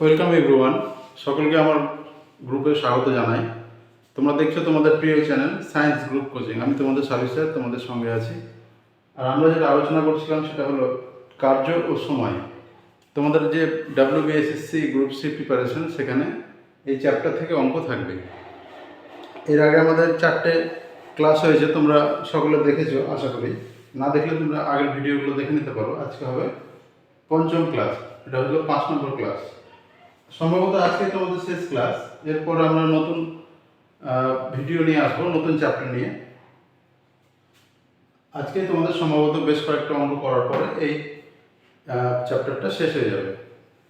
Welcome everyone সকলকে আমার গ্রুপে স্বাগত জানাই। তোমরা দেখছ তোমাদের প্রিয় চ্যানেল সায়েন্স গ্রুপ কোচিং আমি তোমাদের সার্ভিস তোমাদের সঙ্গে আছি। আর আমরা যেটা আলোচনা করছিলাম সেটা হলো কার্য ও সময়। তোমাদের যে W BSSC group C preparation সেখানে এই চ্যাপ্টার থেকে অঙ্ক থাকবে। এর আগে আমাদের চারটে ক্লাস হয়েছে, তোমরা সকলে দেখেছ, আশা করি। না দেখলে তোমরা আগের ভিডিওগুলো দেখে নিতে পারো। আজকে হবে পঞ্চম ক্লাস এটা হলো পাঁচ নম্বর ক্লাস সম্ভবত আজকে তোমাদের শেষ ক্লাস এরপর আমরা নতুন ভিডিও নিয়ে আসব, নতুন চ্যাপ্টার নিয়ে। আজকে তোমাদের সম্ভবত বেশ কয়েকটা অঙ্ক করার পরে এই চ্যাপ্টারটা শেষ হয়ে যাবে।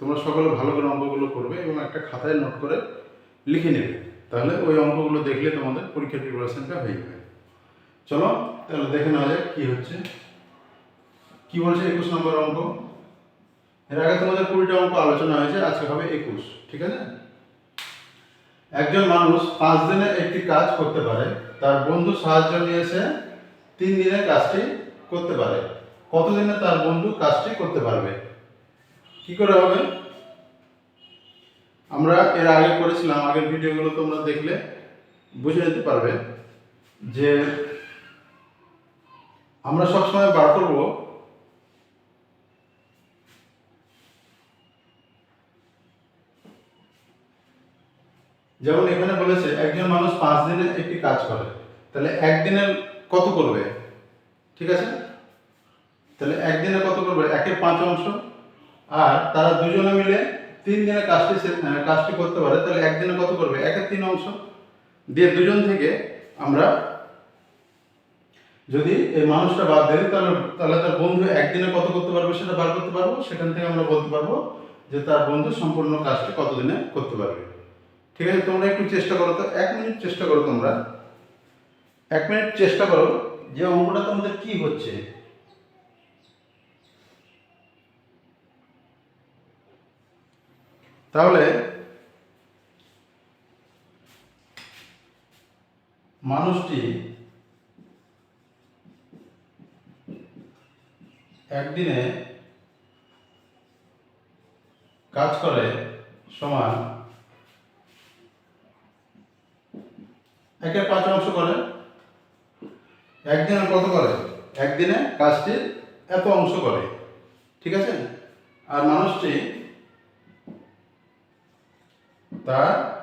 তোমরা সকলে ভালো করে অঙ্কগুলো করবে এবং একটা খাতায় নোট করে লিখে নেবে। তাহলে ওই অঙ্কগুলো দেখলে তোমাদের পরীক্ষার প্রিপারেশনটা হয়ে যাবে। চলো, তাহলে দেখে নেওয়া যাক কী হচ্ছে। কি বলছে একুশ নম্বর অঙ্ক? এর আগে তোমাদের কুড়িটা অঙ্ক আলোচনা হয়েছে, আজকে হবে একুশ, ঠিক আছে? একজন মানুষ পাঁচ দিনে একটি কাজ করতে পারে, তার বন্ধু সাহায্য নিয়ে এসে তিন দিনে কাজটি করতে পারে। কতদিনে তার বন্ধু কাজটি করতে পারবে? কি করে হবে? আমরা এর আগে করেছিলাম, আগের ভিডিওগুলো তোমরা দেখলে, বুঝে নিতে পারবে যে আমরা সবসময় বার করব যেমন এখানে বলেছে, একজন মানুষ পাঁচ দিনে একটি কাজ করে। তাহলে একদিনের কত করবে? ঠিক আছে? তাহলে একদিনে কত করবে? একের পাঁচ অংশ। আর তারা দুজনে মিলে তিন দিনে কাজটি কাজটি করতে পারে। তাহলে একদিনে কত করবে? একের তিন অংশ। দিয়ে দুজন থেকে আমরা যদি এই মানুষটা বাদ দেয় তাহলে তাহলে তার বন্ধু একদিনে কত করতে পারবে সেটা বার করতে পারব? সেখান থেকে আমরা বলতে পারব যে তার বন্ধু সম্পূর্ণ কাজটি কতদিনে করতে পারবে? ঠিক আছে, তোমরা একটু চেষ্টা করো তো, এক মিনিট চেষ্টা করো তোমরা। এক মিনিট চেষ্টা করো যে অঙ্কটা তোমাদের কি হচ্ছে। তাহলে, মানুষটি একদিনে কাজ করে সমান একের পাঁচ অংশ করে। একদিনে কত করে? একদিনে কাজটি এত অংশ করে। ঠিক আছে? আর মানুষটি তার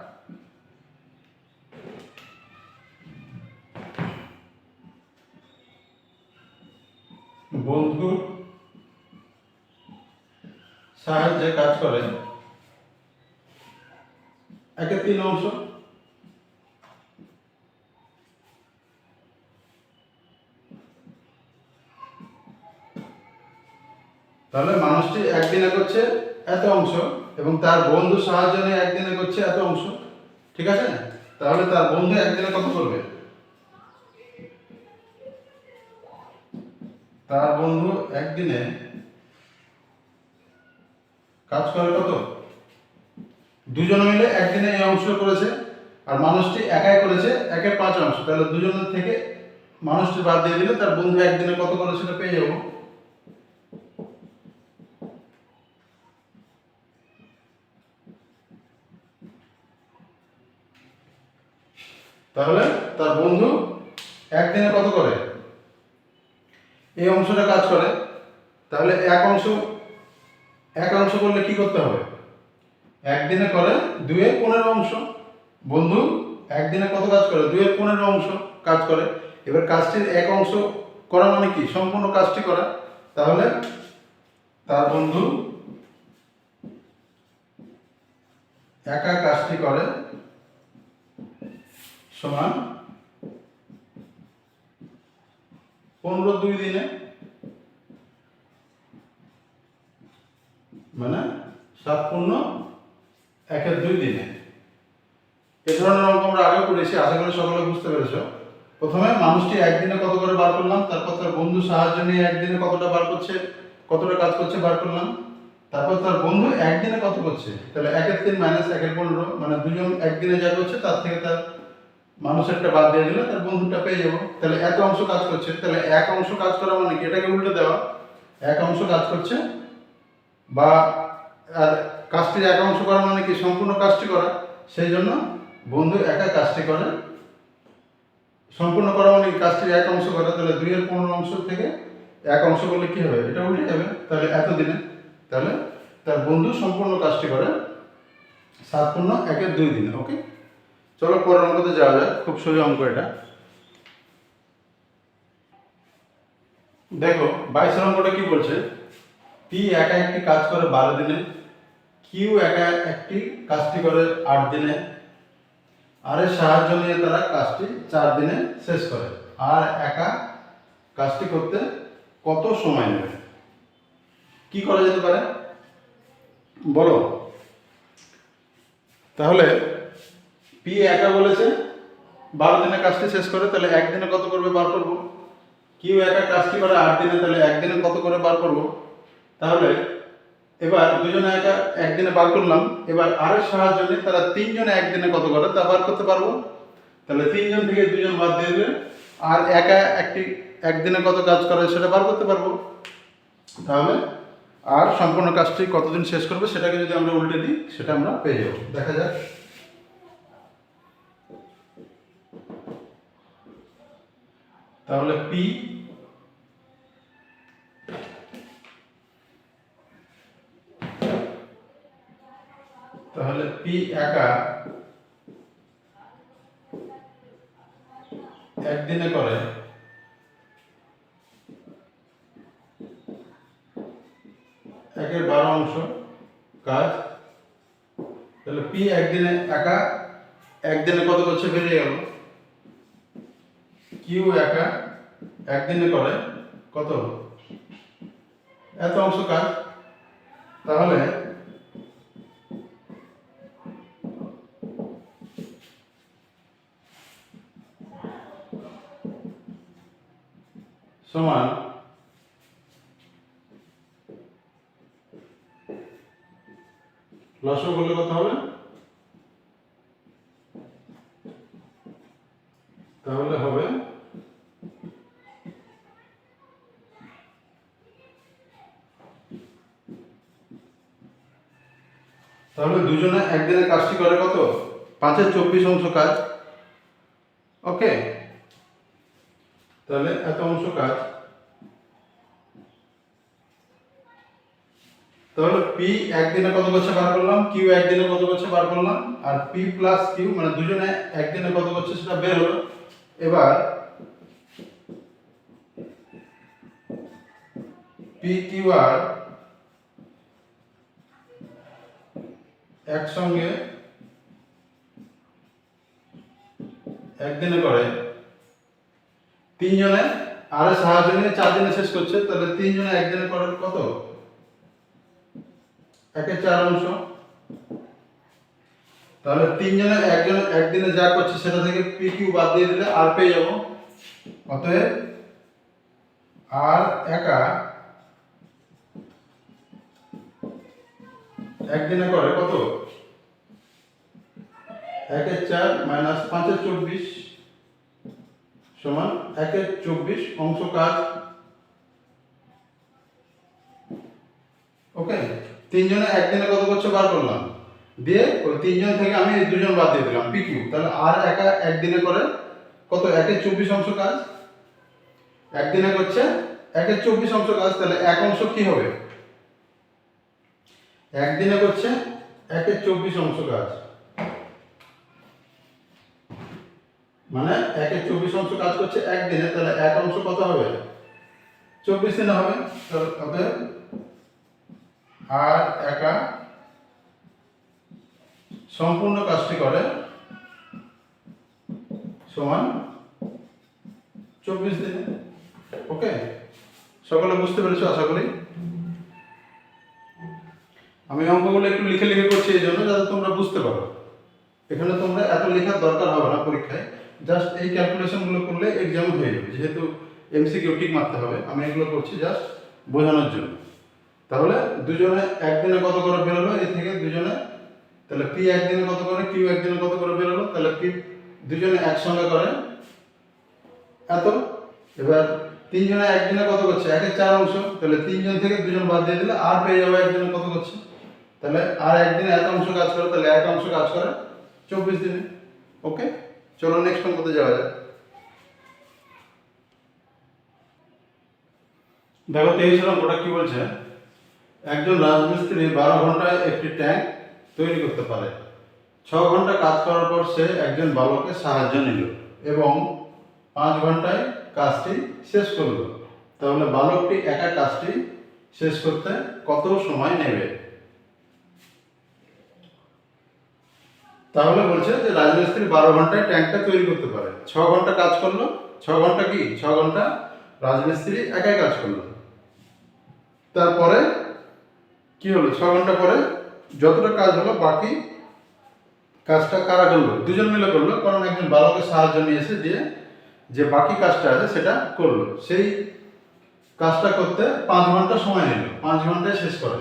বন্ধুর সাহায্যে কাজ করে। একের তিন অংশ। তাহলে মানুষটি একদিনে করছে এত অংশ এবং তার বন্ধু সাহায্য নিয়ে একদিনে করছে এত অংশ, ঠিক আছে? তাহলে তার বন্ধু একদিনে কত করবে তার বন্ধু একদিনে কাজ করে কত? দুজন মিলে একদিনে এই অংশ করেছে আর মানুষটি একাই করেছে একের পাঁচ অংশ। তাহলে দুজনের থেকে মানুষটি বাদ দিয়ে দিলে তার বন্ধু একদিনে কত করে সেটা পেয়ে যাব? তাহলে তার বন্ধু একদিনে কত করে? এই অংশটা কাজ করে। তাহলে এক অংশ এক অংশ করলে কি করতে হবে? একদিনে করে দুয়ের পনেরো অংশ। বন্ধু, একদিনে কত কাজ করে? দুয়ের পনেরো অংশ কাজ করে। এবার কাজটির এক অংশ করা মানে কি? সম্পূর্ণ কাজটি করা। তাহলে তার বন্ধু একা কাজটি করে। সমান পনেরো দুই দিনে মানে সাত পূর্ণ একের দুই দিনে। এ ধরনের অঙ্ক আমরা আগে করেছি, আশা করি সকলে বুঝতে পেরেছ। প্রথমে মানুষটি একদিনে কত করে বার করলাম, তারপর তার বন্ধু সাহায্য নিয়ে একদিনে কতটা বার করছে, কতটা কাজ করছে বার করলাম, তারপর তার বন্ধু একদিনে কত করছে, তাহলে একের তিন মাইনাস একের পনেরো মানে দুজন একদিনে যা করছে, তার থেকে তার মানুষেরটা বাদ দিয়ে দিলে তার বন্ধুটা পেয়ে যাব। তাহলে এত অংশ কাজ করছে, তাহলে এক অংশ কাজ করা মানে কি? এটাকে উল্টে দেওয়া। এক অংশ কাজ করছে বা আর কাজটির এক অংশ করা মানে কি? সম্পূর্ণ কাজটি করা। সেই জন্য বন্ধু একা কাজটি করে। সম্পূর্ণ করা মানে কাজটির এক অংশ করা। তাহলে দুইয়ের পনেরো অংশ থেকে এক অংশ করলে কি হবে? এটা উল্টে যাবে। তাহলে এতদিনে। তাহলে তার বন্ধু সম্পূর্ণ কাজটি করে। সাত পূর্ণ একের দুই দিনে, ওকে? চলো পরের অঙ্কতে যাওয়া যাক। খুব সোজা অঙ্ক এটা। দেখো, বাইশের অঙ্কটা কি বলছে? পি একা একটি কাজ করে বারো দিনে কিউ একা একটি কাজটি করে আট দিনে আর এর সাহায্য নিয়ে তারা কাজটি চার দিনে শেষ করে। আর একা কাজটি করতে কত সময় নেবে? কি করা যেতে পারে? বলো। তাহলে পি একা বলেছে, বারো দিনে কাজটি শেষ করে, তাহলে একদিনে কত করবে বার করব? কিউ একা কাজটি করে আট দিনে, তাহলে একদিনে কত করে বার করব? তাহলে এবার দুজনে একা একদিনে বার করলাম, এবার আরের সাহায্য নিয়ে তারা তিনজনে একদিনে কত করে তা বার করতে পারব? তাহলে তিনজন থেকে দুজন বাদ দিয়ে দিলে আর একা একটি একদিনে কত কাজ করে সেটা বার করতে পারব। তাহলে আর সম্পূর্ণ কাজটি কতদিন শেষ করবে সেটাকে যদি আমরা উল্টে দিই, সেটা আমরা পেয়ে যাব। দেখা যাক। তাহলে পি তাহলে পি একা একদিনে করে। একের বারো অংশ কাজ। তাহলে পি একদিনে একা একদিনে কত করছে? বেরিয়ে গেল। কিউ একা একদিনে করে কত? এত অংশ কাজ তাহলে সমান লসও করলে কত হবে তাহলে হবে তাহলে দুজনে একদিনে কাজটি করে কত? পাঁচের চব্বিশ অংশ কাজ। ওকে। তাহলে এত অংশ কাজ। তাহলে পি একদিনে কত করছে বার করলাম? কিউ একদিনে কত করছে বার করলাম? আর পি প্লাস কিউ মানে দুজনে একদিনে কত করছে সেটা বের হলো? এবার পি কিউ আর একসঙ্গে একদিনে করে। তিনজনে, আর সাহায্য নিয়ে চার দিনে শেষ করছে, তাহলে তিনজনে একদিনে করার কত? একের চার অংশ। তাহলে তিনজনে একজন একদিনে যা করছে সেটা থেকে পি কিউ বাদ দিয়ে দিলে আর পেয়ে যাব। অতএব আর একা একদিনে করে কত? একের চার মাইনাস পাঁচের চব্বিশ সমান একের চব্বিশ অংশ কাজ। ওকে? তিনজনে একদিনে কত করছে? বার করলাম। দিয়ে ওই তিনজন থেকে আমি দুজন বাদ দিয়ে দিলাম পি কিউ তাহলে আর একা একদিনে করে কত? একের চব্বিশ অংশ কাজ। একদিনে করছে একের চব্বিশ অংশ কাজ, তাহলে এক অংশ কি হবে? একদিনে করছে একের চব্বিশ অংশ কাজ। মানে একের চব্বিশ অংশ কাজ করছে একদিনে, তাহলে এক অংশ কত হবে? চব্বিশ দিনে হবে তবে আর একা সম্পূর্ণ কাজটি করে সমান চব্বিশ দিনে। ওকে? সকলে বুঝতে পেরেছ আশা করি? আমি অঙ্কগুলো একটু লিখে লিখে করছি, এই জন্য যাতে তোমরা বুঝতে পারো। এখানে তোমরা এত লেখার দরকার হবে না পরীক্ষায় জাস্ট এই ক্যালকুলেশনগুলো করলে এক্সাম হয়ে যাবে। যেহেতু এমসিকিউ ঠিক মারতে হবে, আমি এগুলো করছি জাস্ট বোঝানোর জন্য। তাহলে দুজনে একদিনে কত করে বেরোলো? এর থেকে দুজনে, তাহলে পি একদিনে কত করে কিউ একদিনে কত করে বেরোলো? তাহলে পি দুজনে একসঙ্গে করে, এত? এবার তিনজনে একদিনে কত করছে? একের চার অংশ, তাহলে তিনজন থেকে দুজন বাদ দিয়ে দিলে আর পেয়ে যাবে একজনে কত করছে? তাহলে আর একদিনে এত অংশ কাজ করে, তাহলে এক অংশ কাজ করে চব্বিশ দিনে। ওকে চলো নেক্সট অঙ্কতে যাওয়া যাক। দেখো তেইশ অঙ্কটা কি বলছে? একজন রাজমিস্ত্রি বারো ঘন্টায় একটি ট্যাঙ্ক তৈরি করতে পারে। ছ ঘণ্টা কাজ করার পর সে একজন বালকের সাহায্য নিল এবং পাঁচ ঘন্টায় কাজটি শেষ করল। তাহলে বালকটি একা কাজটি শেষ করতে কত সময় নেবে? তাহলে বলছে যে রাজমিস্ত্রি বারো ঘন্টায় ট্যাঙ্কটা তৈরি করতে পারে। ছ ঘণ্টা কাজ করল, ছ ঘণ্টা কি? ছ ঘণ্টা রাজমিস্ত্রি একাই কাজ করল। তারপরে কি হলো? ছ ঘণ্টা পরে যতটা কাজ হলো, বাকি কাজটা কারা করল? দুজন মিলে করল, কারণ একজন বালকের সাহায্য নিয়েছে দিয়ে যে বাকি কাজটা আছে সেটা করল। সেই কাজটা করতে পাঁচ ঘণ্টা সময় নিল। পাঁচ ঘন্টায় শেষ করে।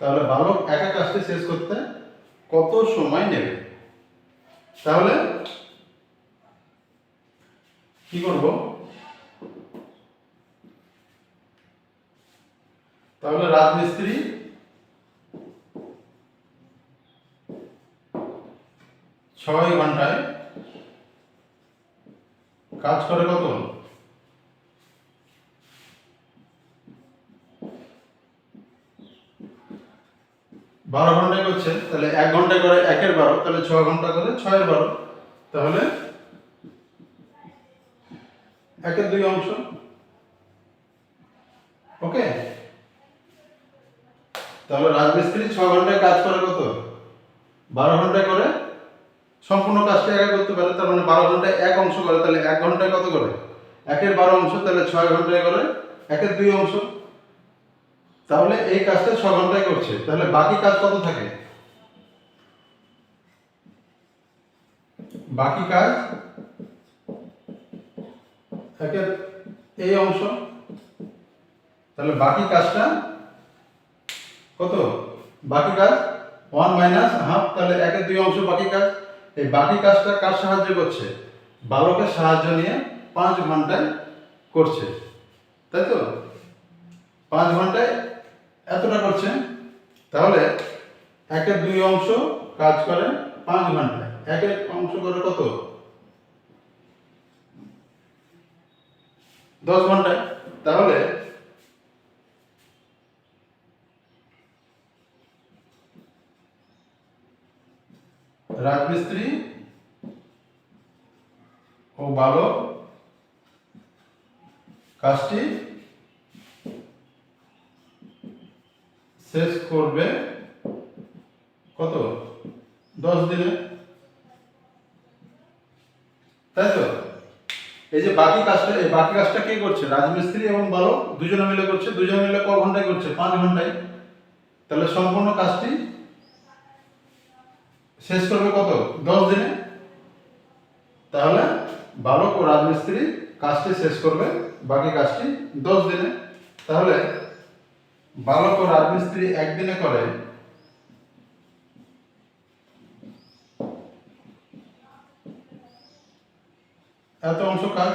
তাহলে বালক একা কাজটি শেষ করতে কত সময় নেবে? তাহলে কি করব? তাহলে রাজমিস্ত্রি ছয় ঘন্টায় কাজ করে কত? বারো ঘন্টায় করছে তাহলে এক ঘন্টায় করে একের বারো, তাহলে ছ ঘণ্টা করে ছয়ের বারো। তাহলে একের দুই অংশ। ওকে? তাহলে রাজমিস্ত্রি ছ ঘন্টায় কাজ করে কত? বারো ঘন্টায় করে? সম্পূর্ণ কাজটা একা করতে পারে, তার মানে বারো ঘন্টায় এক অংশ করে, তাহলে এক ঘন্টায় কত করে? একের বারো অংশ, তাহলে ছয় ঘন্টায় করে, একের দুই অংশ। তাহলে এই কাজটা ছ ঘন্টায় করছে। তাহলে বাকি কাজ কত থাকে? বাকি কাজ থাকে এই অংশ। তাহলে বাকি কাজটা কত? বাকি কাজ ওয়ান মাইনাস হাফ, তাহলে একের দুই অংশ বাকি কাজ। এই বাকি কাজটা কার সাহায্য করছে? বালকের সাহায্য নিয়ে পাঁচ ঘন্টায় করছে। তাই তো? পাঁচ ঘন্টায় এতটা করছে তাহলে একের দুই অংশ কাজ করে পাঁচ ঘন্টায়। একের অংশ করে কত? দশ ঘন্টায়। তাহলে রাজমিস্ত্রি ও বালক কাজটি শেষ করবে কত? দশ দিনে? তাই তো? এই যে বাকি কাজটা, এই বাকি কাজটা কে করছে? রাজমিস্ত্রি এবং বালক দুজনে মিলে করছে, দুজনে মিলে ক ঘন্টায় করছে? পাঁচ ঘন্টায়। তাহলে সম্পূর্ণ কাজটি শেষ করবে কত? দশ দিনে? তাহলে বালক ও রাজমিস্ত্রি কাজটি শেষ করবে, বাকি কাজটি দশ দিনে। তাহলে বালক ও রাজমিস্ত্রি একদিনে করে এত অংশ কাজ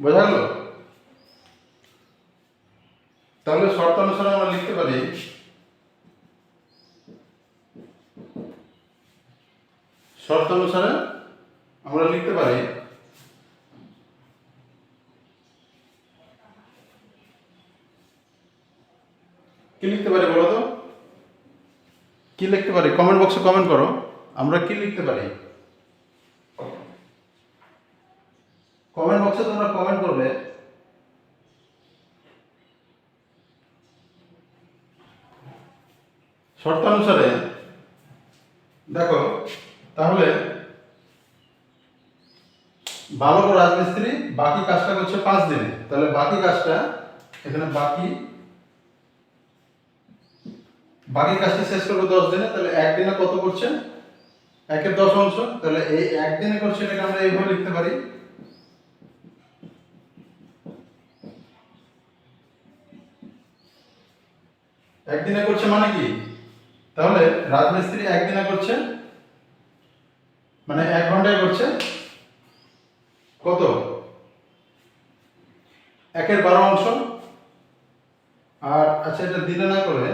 বোঝা গেল তাহলে শর্ত অনুসারে আমরা লিখতে পারি শর্ত অনুসারে আমরা লিখতে পারি কি লিখতে পারি বলো তো কি লিখতে পারি কমেন্ট বক্সে কমেন্ট করো, আমরা কি লিখতে পারি? কমেন্ট বক্সে তোমরা কমেন্ট করবে। শর্তানুসারে, দেখো, তাহলে বালক ও রাজমিস্ত্রি বাকি কাজটা করছে পাঁচ দিনে। তাহলে বাকি কাজটা এখানে বাকি বাকি কাজটা শেষ করব দশ দিনে, তাহলে একদিনে কত করছে একের দশ অংশ, তাহলে এই একদিনে করছে এটাকে আমরা এইভাবে লিখতে পারি। একদিনে করছে মানে কি? তাহলে রাজমিস্ত্রি একদিনে করছে মানে এক ঘন্টায় করছে, কত? একের বারো অংশ। আর আচ্ছা এটা দিনে না করে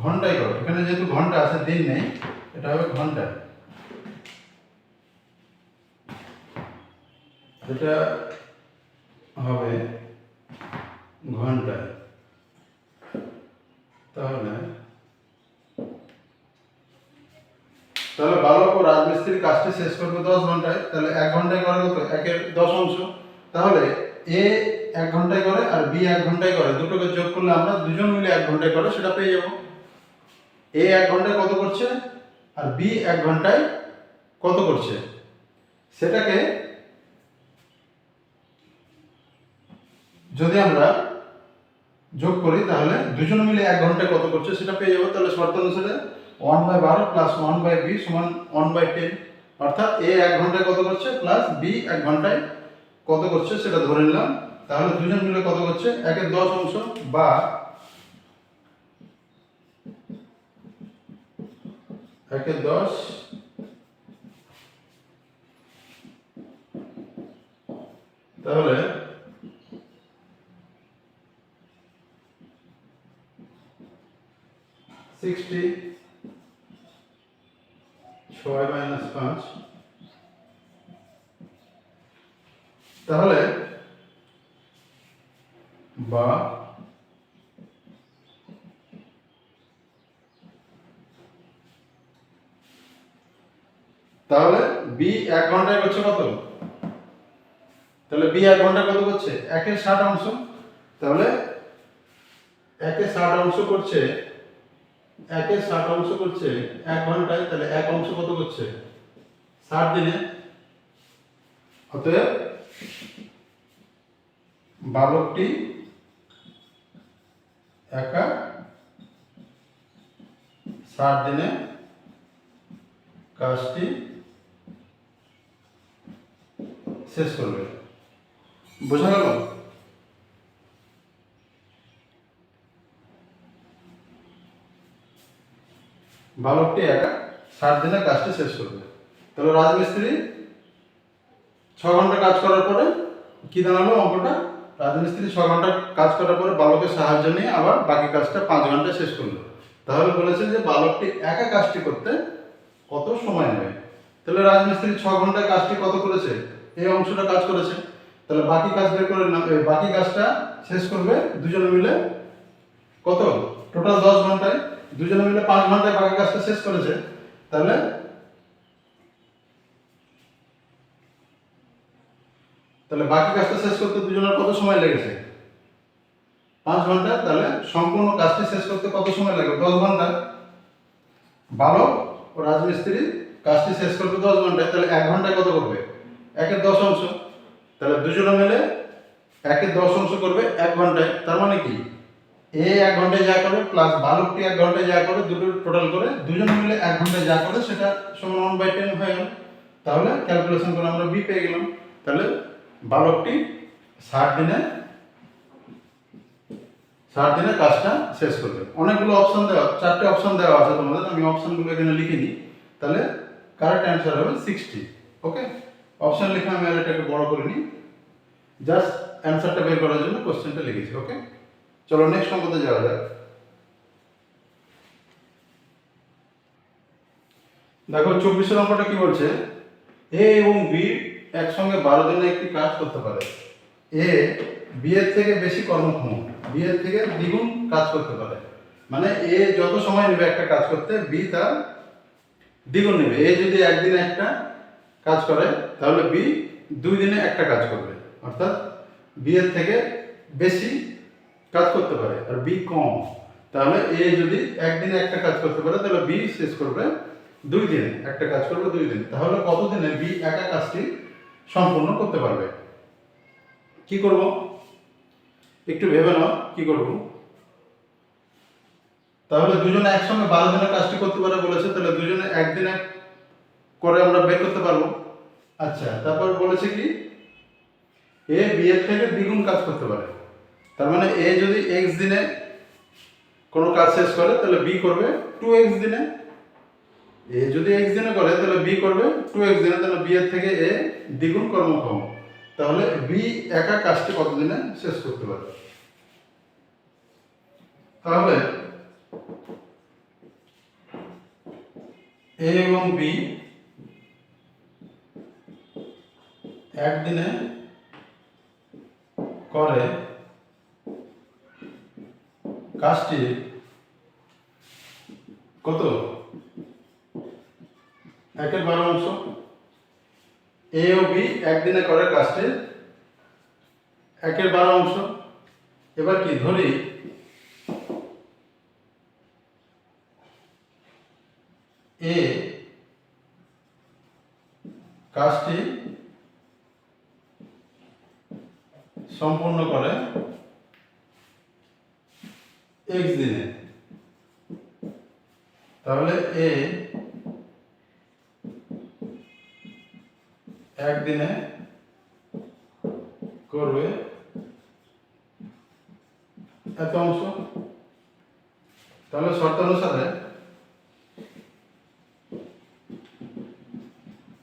ঘন্টায় করো। এখানে যেহেতু ঘণ্টা আছে, দিন নেই, এটা হবে ঘন্টায় এটা হবে ঘন্টায় তাহলে তাহলে বালক ও রাজমিস্ত্রির কাজটি শেষ করবে দশ ঘন্টায়। তাহলে এক ঘন্টায় করে কত? একের দশ অংশ। তাহলে এ এক ঘন্টায় করে আর বি এক ঘন্টায় করে। দুটোকে যোগ করলে আমরা দুজন মিলে এক ঘন্টায় করে সেটা পেয়ে যাব। এ এক ঘন্টায় কত করছে? আর বি এক ঘন্টায় কত করছে? সেটাকে যদি আমরা যোগ করি, তাহলে দুজন মিলে এক ঘন্টায় কত করছে সেটা পেয়ে যাব। তাহলে শর্ত অনুসারে ওয়ান বাই বারো প্লাস ওয়ান বাই বি সমান ওয়ান বাই টেন অর্থাৎ এ এক ঘন্টায় কত করছে প্লাস বি এক ঘন্টায় কত করছে সেটা ধরে নিলাম। তাহলে দুজন মিলে কত করছে? একের দশ অংশ বা একের দশ তাহলে সিক্সটি ছয় মাইনাস পাঁচ। তাহলে বা তাহলে বি এক ঘন্টায় করছে কত? তাহলে বি এক ঘন্টায় কত করছে? একের ষাট অংশ। তাহলে একে ষাট অংশ করছে একে ষাট অংশ করছে এক ঘন্টায়, তাহলে এক অংশ কত করছে? ষাট দিনে। অতএব বালকটি একা ষাট দিনে কাজটি শেষ করবে। বোঝা গেল? বালকটি একা ষাট দিনে কাজটি শেষ করবে। তাহলে রাজমিস্ত্রি ছ ঘণ্টা কাজ করার পরে কি দাঁড়াল অঙ্কটা? রাজমিস্ত্রি ছ ঘণ্টা কাজ করার পরে বালকের সাহায্য নিয়ে আবার বাকি কাজটা পাঁচ ঘণ্টা শেষ করল। তাহলে বলেছে যে বালকটি একা কাজটি করতে কত সময় নেবে? তাহলে রাজমিস্ত্রি ছ ঘন্টায় কাজটি কত করেছে? এই অংশটা কাজ করেছে। তাহলে বাকি কাজ বের করে বাকি কাজটা শেষ করবে দুজনে মিলে কত? টোটাল দশ ঘন্টায়। দুজনে মিলে পাঁচ ঘন্টায় বাকি কাজটা শেষ করেছে। তাহলে তাহলে বাকি কাজটা শেষ করতে দুজনের কত সময় লেগেছে? পাঁচ ঘণ্টা। তাহলে সম্পূর্ণ কাজটি শেষ করতে কত সময় লাগবে? দশ ঘণ্টা। বালক ও রাজমিস্ত্রি কাজটি শেষ করবে দশ ঘন্টায়। তাহলে এক ঘন্টায় কত করবে? একের দশ অংশ। তাহলে দুজনে মিলে একের দশ অংশ করবে এক ঘন্টায়। তার মানে কি? এ এক ঘন্টায় যা করে প্লাস বালকটি এক ঘন্টায় যা করে, দুটো টোটাল করে দুজনে মিলে এক ঘন্টায় যা করে সেটা সমান ওয়ান বাই টেন হয়ে গেল। তাহলে ক্যালকুলেশন করে আমরা বি পেয়ে গেলাম। তাহলে বালকটি ষাট দিনে ষাট দিনে কাজটা শেষ করবে। অনেকগুলো অপশন দেওয়া, চারটে অপশন দেওয়া আছে তোমাদের। আমি অপশনগুলো এখানে লিখে নিই তাহলে কারেক্ট অ্যান্সার হবে সিক্সটি ওকে অপশন লিখে আমি আর এটাকে বড় করে নিই। জাস্ট অ্যান্সারটা বের করার জন্য কোশ্চেনটা লিখেছি ওকে চলো নেক্সট অঙ্কতে যাওয়া যাক। দেখো, চব্বিশের নম্বরটা কি বলছে? এ এবং বি একসঙ্গে বারো দিনে একটি কাজ করতে পারে। এ বি এর থেকে বেশি কর্মক্ষম বি এর থেকে দ্বিগুণ কাজ করতে পারে। মানে এ যত সময় নেবে একটা কাজ করতে বি তার দ্বিগুণ নেবে। এ যদি একদিনে একটা কাজ করে, তাহলে বি দুই দিনে একটা কাজ করবে। অর্থাৎ বি এর থেকে বেশি কাজ করতে পারে, আর বি কম। তাহলে এ যদি একদিনে একটা কাজ করতে পারে, তাহলে বি শেষ করবে দুই দিনে, একটা কাজ করবে দুই দিন। তাহলে কত দিনে বি একা কাজটি সম্পূর্ণ করতে পারবে? কি করব? একটু ভেবে নাও, কি করব? তাহলে দুজনে একসঙ্গে বারো দিনের কাজটি করতে পারে বলেছে, তাহলে দুজনে একদিনে করে আমরা বের করতে পারব। আচ্ছা। তারপর বলেছে কি? এ বি এর থেকে দ্বিগুণ কাজ করতে পারে। তার মানে এ যদি এক্স দিনে কোনো কাজ শেষ করে তাহলে বি করবে টু এক্স দিনে। এ যদি এক্স দিনে করে তাহলে বি করবে টু এক্স দিনে তাহলে বি এর থেকে এ দ্বিগুণ কর্মক্ষম। তাহলে বি একা কাজটি কতদিনে শেষ করতে পারে? তাহলে এ এবং বি একদিনে করে কাজটি কত? একের বারো অংশ। এ ও বি একদিনে করে কাজটি। একের বারো অংশ। এবার কি ধরি? এ কাজটি সম্পূর্ণ করে এক্স দিনে। তাহলে এ একদিনে করবে এত অংশ। তাহলে শর্ত অনুসারে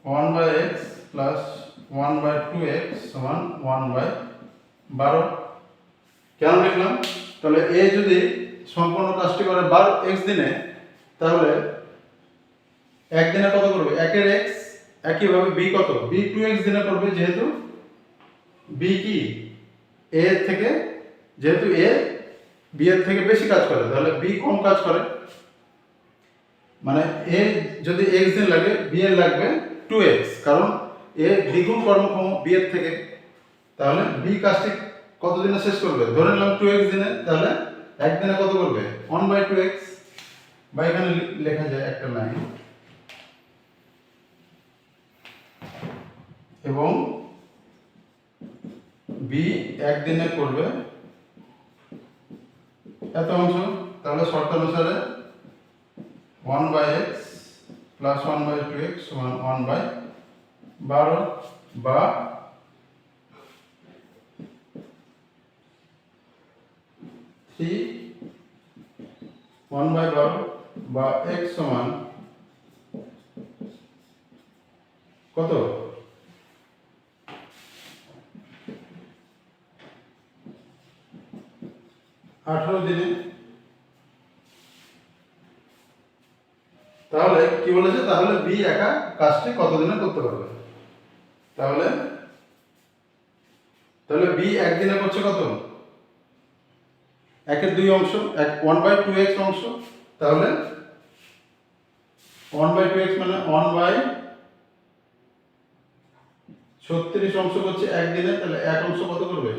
one by x plus one by two x সমান ওয়ান বাই বারো। কেন লিখলাম? তাহলে এ যদি সম্পূর্ণ কাজটি করে বারো এক্স দিনে, তাহলে একদিনে কত করবে? একের এক্স একইভাবে বি কত? বি টু এক্স দিনে করবে যেহেতু বি কি? এ থেকে, যেহেতু এ বি এর থেকে বেশি কাজ করে, তাহলে বি কম কাজ করে। মানে এ যদি এক্স দিন লাগে বি এর লাগবে টু এক্স কারণ এ দ্বিগুণ কর্মক্ষম বি এর থেকে। তাহলে বি কাজটি কত দিনে শেষ করবে? ধরে নিলাম টু এক্স দিনে, তাহলে একদিনে কত করবে? ওয়ান বাই টু এক্স বা এখানে লেখা যায় একটা লাইন এবং বি একদিনে করবে এত অংশ। তাহলে শর্ত অনুসারে one by x plus one by two x one by বারো বা থ্রি ওয়ান বাই বারো বা এক্স সমান কত? আঠারো দিনে। তাহলে কি বলেছে? তাহলে বি একা কাজটি কতদিনে করতে পারবে? তাহলে তাহলে বি একদিনে করছে কত? একের দুই অংশ, এক ওয়ান বাই টু এক্স অংশ, তাহলে ওয়ান বাই টু এক্স মানে ওয়ান বাই ছত্রিশ অংশ করছে একদিনে তাহলে এক অংশ কত করবে?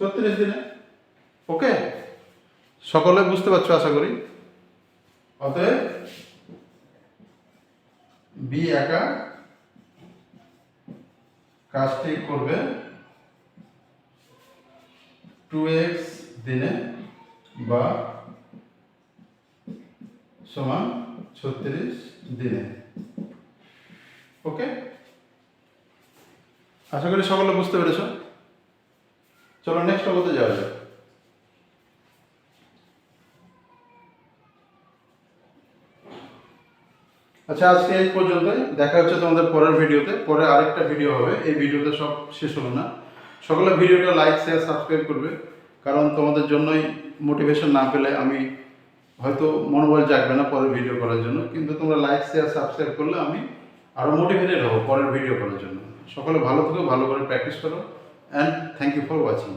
ছত্রিশ দিনে। ওকে? সকলে বুঝতে পারছ আশা করি? অতএব বি একা কাজটি করবে টু এক্স দিনে বা সমান ছত্রিশ দিনে। ওকে? আশা করি সকলে বুঝতে পেরেছ। চলো নেক্সট অবতে যাওয়া যাক। আচ্ছা আজকে এই পর্যন্তই। দেখা হচ্ছে তোমাদের পরের ভিডিওতে। পরে আরেকটা ভিডিও হবে। এই ভিডিওতে সব শেষ হলো না। সকলে ভিডিওটা লাইক শেয়ার সাবস্ক্রাইব করবে। কারণ তোমাদের জন্যই মোটিভেশন না পেলে আমি হয়তো মনোবল জাগবে না পরের ভিডিও করার জন্য। কিন্তু তোমরা লাইক শেয়ার সাবস্ক্রাইব করলে আমি আরও মোটিভেটেড হব পরের ভিডিও করার জন্য। সকলে ভালো থেকো, ভালো করে প্র্যাকটিস করো and thank you for watching